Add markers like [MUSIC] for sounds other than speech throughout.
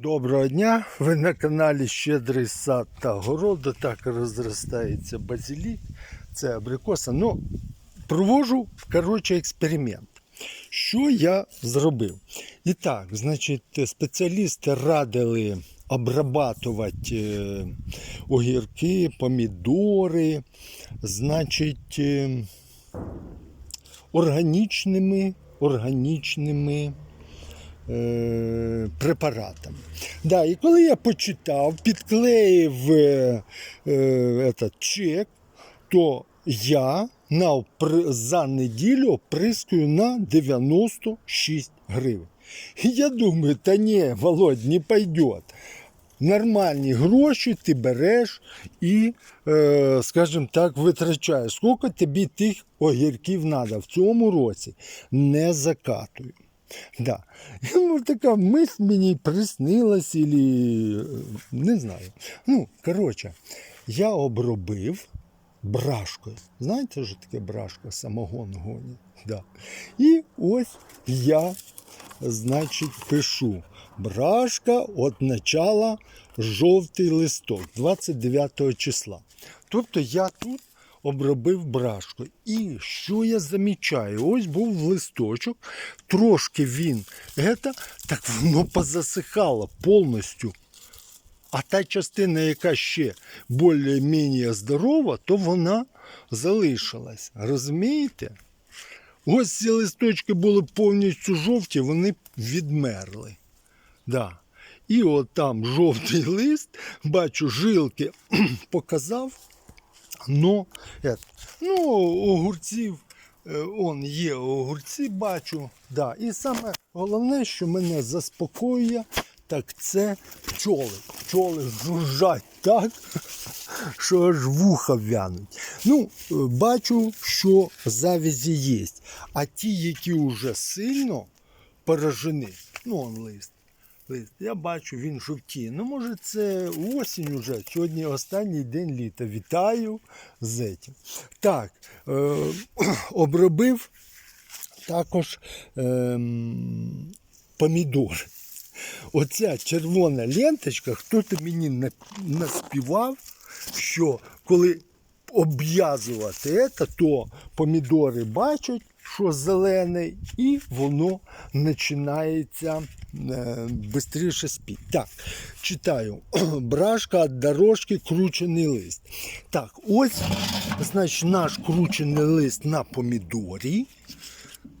Доброго дня! Ви на каналі Щедрий сад та городу. Так розростається базилік. Це абрикоса. Ну, провожу коротше, експеримент. Що я зробив? І так, значить, спеціалісти радили обрабатувати е, огірки, помідори, значить, е, органічними, органічними е, препаратами. Да, і коли я почитав, підклеїв е, е, этот чек, то я на, за неділю оприскую на 96 гривень. І я думаю, та ні, Володь, не пойдет. Нормальні гроші ти береш і, е, скажімо так, витрачаєш. Скільки тобі тих огірків треба в цьому році? Не закатую. [LAUGHS] Да. Ну, така мисль мені приснилась, или, е, не знаю. Ну, коротше, я обробив брашкою. Знаєте, що таке брашка? Самогон гонить. Да. І ось я, значить, пишу. Брашка от начала жовтий листок 29 числа. Тобто я тут обробив брашкою. І що я замічаю? Ось був листочок, трошки він ета, так воно позасихало повністю. А та частина, яка ще більш-менш здорова, то вона залишилась. Розумієте? Ось ці листочки були повністю жовті, вони відмерли. Да. І от там жовтий лист, бачу, жилки [CLEARS THROAT] показав. Но, ну, огурців, е, он є огурці, бачу. Да. І саме головне, що мене заспокоює, так це пчоли. Пчоли жужжать так, [LAUGHS] що аж вуха вянуть. Ну, е, бачу, що завязі є. А ті, які вже сильно поражені, ну он лист. Лист, я бачу, він жовтіє. Ну, може, це осінь уже. Сьогодні останній день літа. Вітаю з этим. Так, е, [CLEARS THROAT] обробив також ем, помідори. Оця червона ленточка, хто-то мені наспівав, що коли обв'язувати це, то помідори бачать, що зелене, і воно починається е, швидше спіти. Так, читаю. [CLEARS THROAT] Брашка від дорожки, кручений лист. Так, ось, значить, наш кручений лист на помідорі.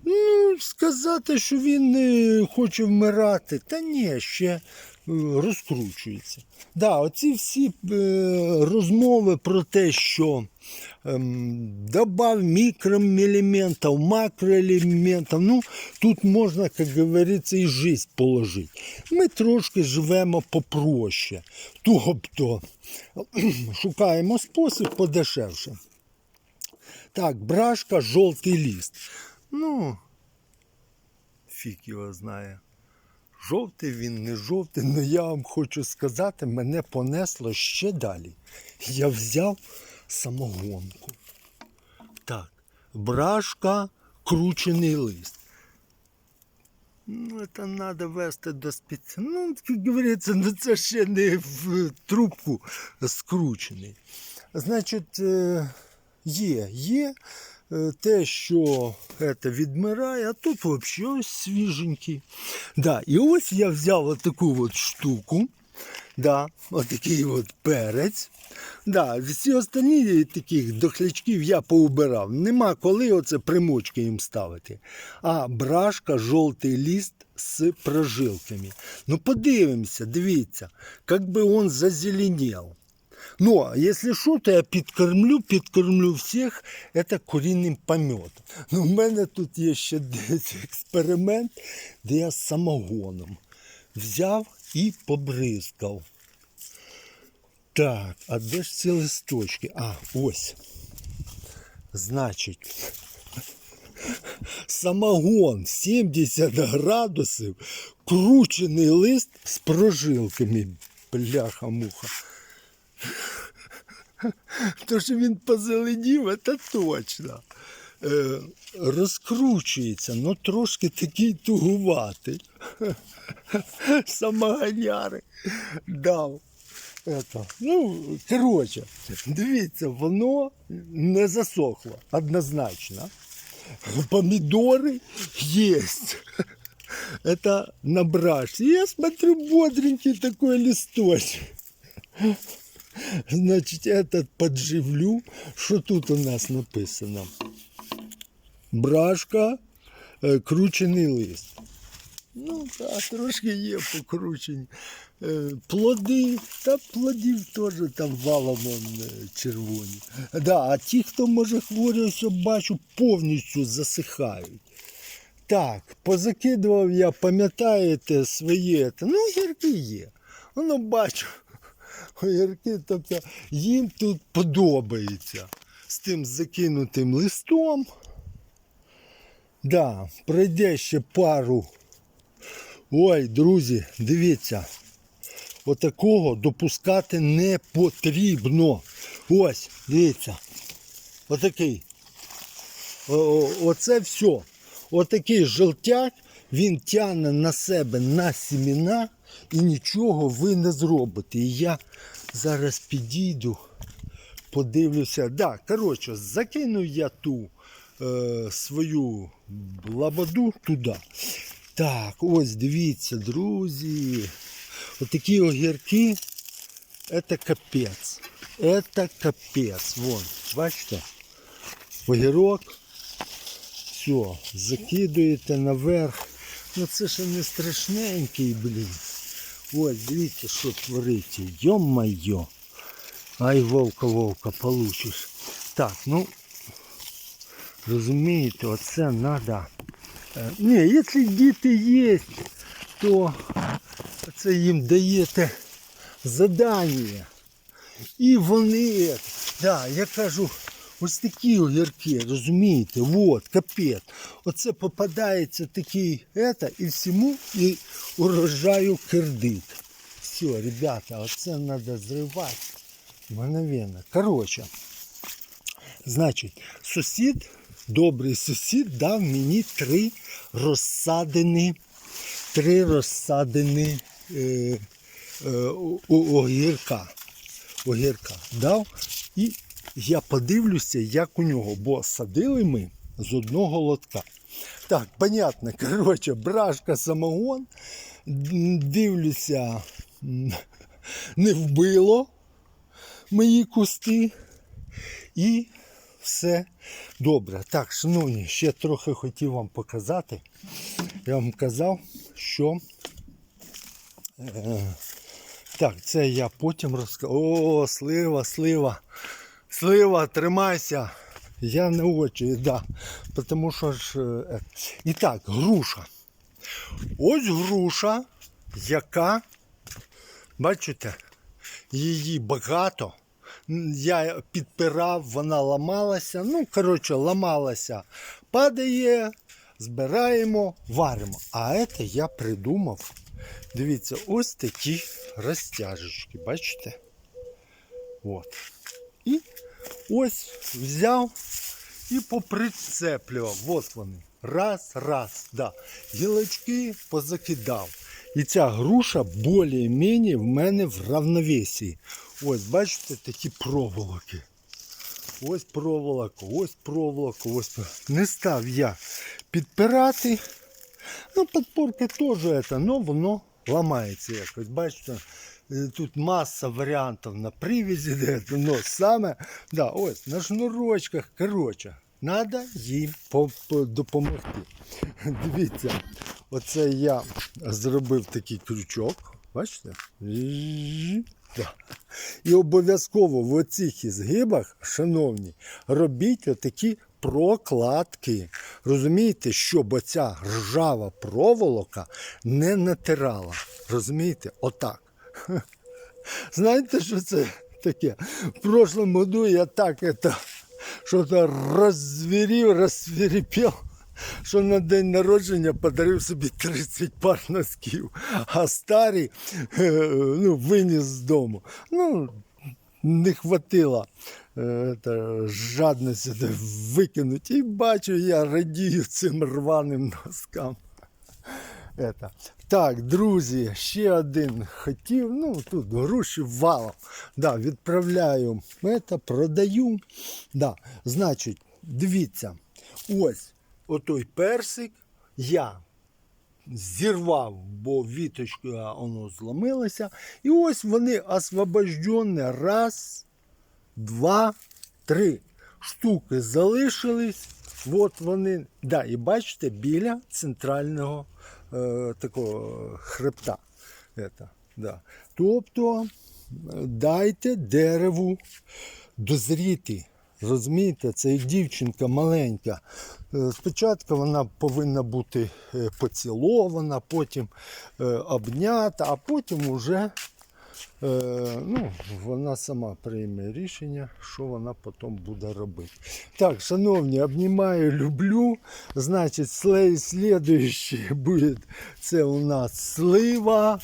Ну, сказати, що він не хоче вмирати, та ні, ще е, розкручується. Да, оці всі е, розмови про те, що ем, добав мікроелементів, макроелементів, ну, тут можна, як говориться, і жизнь положити. Ми трошки живемо попроще. Тобто [CLEARS THROAT] шукаємо спосіб подешевше. Так, брашка, жовтий ліст. Ну, фік його знає. Жовтий він, не жовтий, але [LAUGHS] я вам хочу сказати, мене понесло ще далі. Я взяв самогонку. Так, брашка, кручений лист. Ну, це треба вести до спеці... Ну, як говориться, ну це ще не в трубку скручений. Значить, е, є, є е, те, що це відмирає, а тут взагалі ось свіженький. Да, і ось я взяв отаку от штуку. Да, отакий от перець. Да, всі останні таких дохлячків я поубирав. Нема коли оце примочки їм ставити. А брашка, жовтий ліст з прожилками. Ну подивимося, дивіться, як би він зазеленів. Ну, а если что, то я підкормлю, підкормлю всіх это курінним пометом. Ну, в мене тут є ще десь експеримент, де я самогоном взяв і побризкав. Так, а де ж ці листочки? А, ось. Значить, самогон 70 градусів, кручений лист з прожилками. Бляха-муха. То, що він позеленів, це точно. е, розкручується, ну трошки такий тугуватий. [LAUGHS] Самоганяри дав. Это. Ну, коротше, дивіться, воно не засохло однозначно. Помидоры есть. Это на брашке. Я смотрю, бодренький такой листочек. Значит, этот подживлю. Что тут у нас написано? Брашка, е, кручений лист. Ну, так, трошки є покручені. Е, Плоди, та плодів теж там валом е, червоні. Да, а ті, хто може хворі, бачу, повністю засихають. Так, позакидував я, пам'ятаєте, своє. Ну, гірки є. Воно бачу. [LAUGHS] Огірки, тобто їм тут подобається з тим закинутим листом. Да, пройде ще пару. Ой, друзі, дивіться. Отакого допускати не потрібно. Ось, дивіться. Отакий. Оце все. Отакий жовтяк, він тягне на себе на сіміна і нічого ви не зробите. І я зараз підійду, подивлюся. Да, коротше, закинув я ту е, свою лабаду туди. Так, ось дивіться, друзі. Отакі огірки. Это капець. Это капець. Вон, бачите? Огірок. Все, закидуєте наверх. Ну це ще не страшненький, блін. Ось, дивіться, що твориться. Йо-майо. Ай, вовка, вовка, получиш. Так, ну, розумієте, оце треба. Ні, якщо діти є, то це їм даєте задання. І вони, да, я кажу, ось такі огірки, розумієте, от, капець. Оце попадається такий, это, і всьому, і урожаю кирдит. Все, ребята, оце треба зривати. Мгновенно. Коротше, значить, сусід, Добрий сусід дав мені три розсадини, три розсадини е, е, огірка. Огірка дав. І я подивлюся, як у нього, бо садили ми з одного лотка. Так, понятно, [LAUGHS] коротше, брашка самогон. Дивлюся, не вбило мої кусти. І все добре. Так, шановні, ще трохи хотів вам показати. Я вам казав, що. Е, так, це я потім розкажу. О, слива, слива. Слива, тримайся. Я на очі, да. Тому що ж. е, І так, груша. Ось груша, яка, бачите, її багато. Я підпирав, вона ламалася. Ну, коротше, ламалася. Падає, збираємо, варимо. А це я придумав. Дивіться, ось такі розтяжечки, бачите? От. І ось взяв і поприцеплював. От вони. Раз, раз. Да. Гілочки позакидав. І ця груша більш-менш в мене в равновесії. Ось, бачите, такі проволоки. Ось проволока, ось проволока, ось. Не став я підпирати. Ну, подпорка теж це, но воно ламається якось. Бачите, е, тут маса варіантів на привізі, де це, но саме, да, ось, на шнурочках, коротше, треба їм по- по- допомогти. Дивіться, оце я зробив такий крючок. Бачите? І обов'язково в оцих ізгибах, шановні, робіть отакі прокладки. Розумієте, щоб оця ржава проволока не натирала. Розумієте? Отак. [LAUGHS] Знаєте, що це таке? В прошлом году я так это, що-то розвірів, розсвіріпів, що на день народження подарив собі 30 пар носків, а старі е, ну, виніс з дому. Ну, не хватило е, жадності викинути. І бачу, я радію цим рваним носкам. Это. Так, друзі, ще один хотів. Ну, тут гроші валом. Да, відправляю. Это, продаю. Да, значить, дивіться, ось отой персик я зірвав, бо віточка воно зломилася. І ось вони освобождені. Раз, два, три. Штуки залишились. От вони. Да, і бачите, біля центрального е, такого хребта. Это, да. Тобто дайте дереву дозріти. Розумієте, це дівчинка маленька. Е, Спочатку вона повинна бути е, поцілована, потім е, обнята, а потім уже ну, вона сама прийме рішення, що вона потім буде робити. Так, шановні, обнімаю, люблю. Значить, слідуючий буде це у нас слива.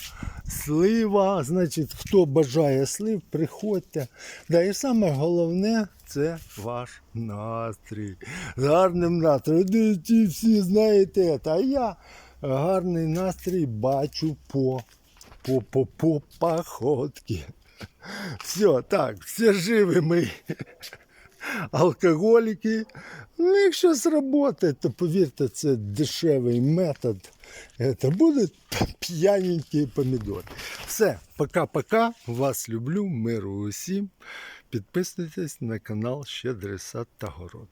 Слива. Значить, хто бажає слив, приходьте. Да, і саме головне це ваш настрій. З гарним настроєм. Всі знаєте, а я гарний настрій бачу по, по, по, по походці. Все, так, всі живі ми алкоголіки. Ну, якщо сработає, то повірте, це дешевий метод. Це будуть п'яненькі помідори. Все, пока-пока. Вас люблю, миру усім. Підписуйтесь на канал Щедрий сад та город.